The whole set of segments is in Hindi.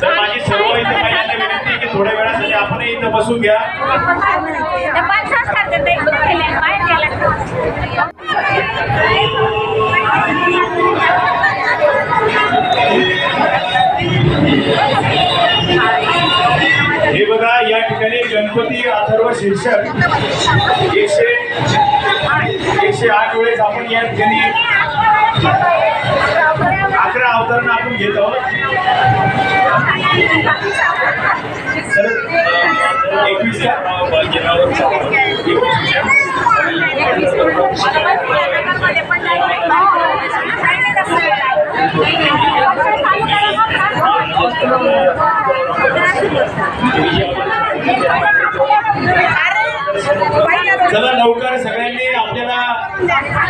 तर माझी सर्व इथे महिलांना विनंती की थोड्या वेळासाठी आपण इथं बसून घ्या. हे बघा या ठिकाणी गणपती अथर्व शीर्षक एकशे की आहेत ज्यांनी अकरा अवतरणं आपण घेत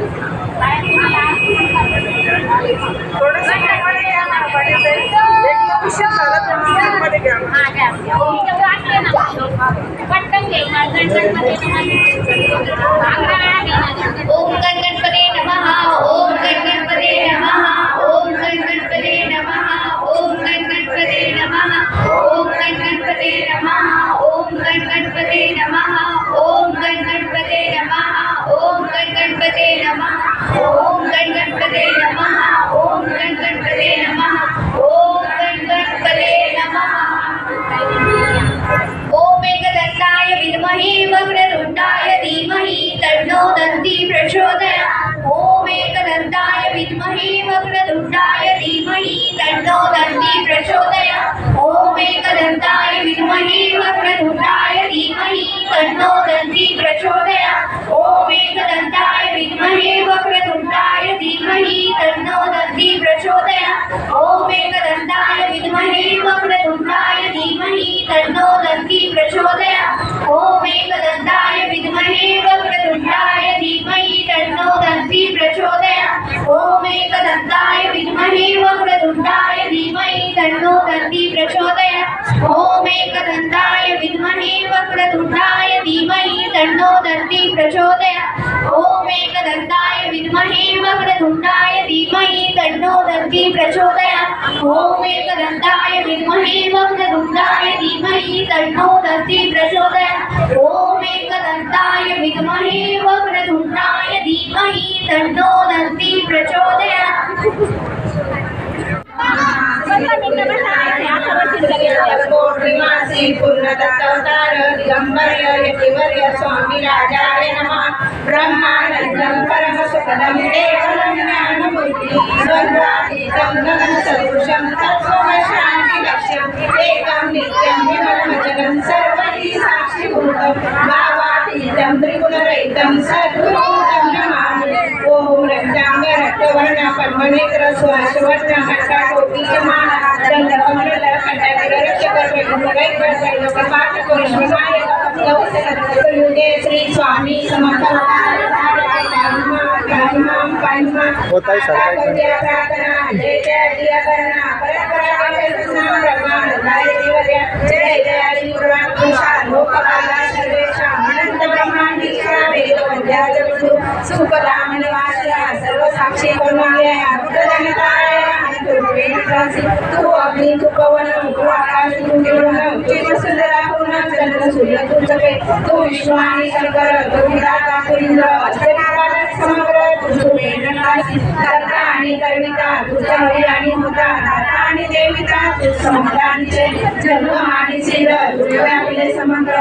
来，来，来。दन्ति प्रचोदयात् ॐ एकदन्ताय विद्महे वक्रतुण्डाय धीमहि तन्नो दन्ति प्रचोदयात् ॐ एकदन्ताय विद्महे धीमहि तन्नो दन्ति प्रचोदयात् ॐ एकदन्ताय विद्महे धीमहि तन्नो दन्ति प्रचोदयात् पौर्णिमासी पूर्णदत्तावतार दिगंबर यतिवर्य स्वामी राजाय नमः ब्रह्मानंदं परमसुखदं केवलं ज्ञानमूर्ति द्वन्द्वातीतं गगनसदृशं तत्त्वमशान्तिलक्ष्यम् एकं नित्यं विमलमचलं सर्वैः साक्षिभूतं भावातीतं त्रिगुणरहितं सद्गुरुतं नमामि ॐ रक्ताङ्ग रक्तवर्ण होता है सरकार जय जय जय निवास सर्व साक्षी जनता वेदत्रासितु अग्नितुपवनं कुआकाशतुण्डिवनं चिरसुन्दरा पूर्णं चन्द्रसूर्यतुर्जपे तु विश्वानि शङ्कर तु विधाता तुरीन्द्र अस्तनारायण समग्र आणि कर्मिता तुझ्या हरियाणी होता आणि देविता तुझ समाधानीचे जन्म आणि शिर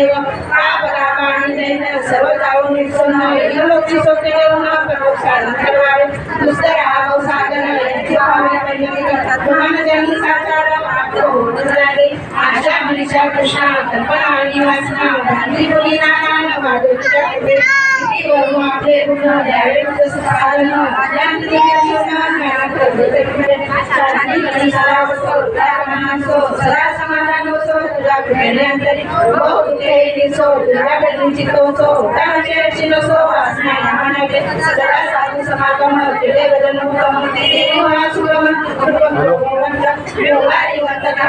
देव आपदा पाणी जैन सर्व जाऊ निसन्न वेग लोकी सोते ना प्रभु साधन करवावे दुसरा राहाव साधन वैद्य भावे वैद्य करतात गुणान जन्म साचार आपको होत जाय आशा मनीषा कृष्णा कल्पना निवासना गांधी मुलीना माधुरीचा किती वर्ग आपले पूर्ण द्यावेत साधारण सदा समाधान होतो तुझा भेण्यातरी हो कुठेही दिसो तुझा भेटीची तो उठानाचे चिनसो असणे यामानाचे सदा साधू समागम तिथे वज़न उत्तम तिथे सुगम सुगम योगारी वर्तना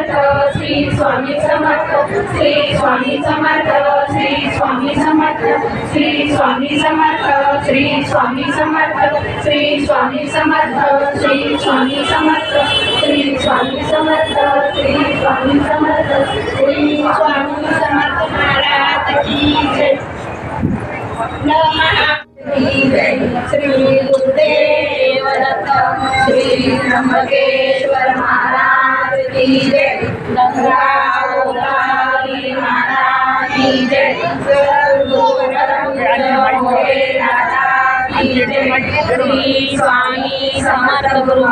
श्री स्वामी समर्थ श्री स्वामी समर्थ श्री स्वामी समर्थ श्री स्वामी समर्थ श्री स्वामी समर्थ श्री स्वामी समर्थ श्री स्वामी समर्थ श्री स्वामी समर्थ श्री स्वामी समर्थ श्री स्वामी समर्थ महाराज की जय नमः श्री गुरुदेव श्री त्र्यंबकेश्वर महाराज श्री स्वामी समर्थ गुरु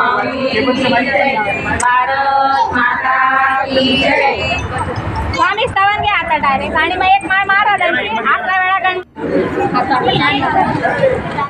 भारत माता स्वामी स्तवन घ्या आता डायरेक्ट आणि मग एक माय महाराजांची अकरा वेळा गण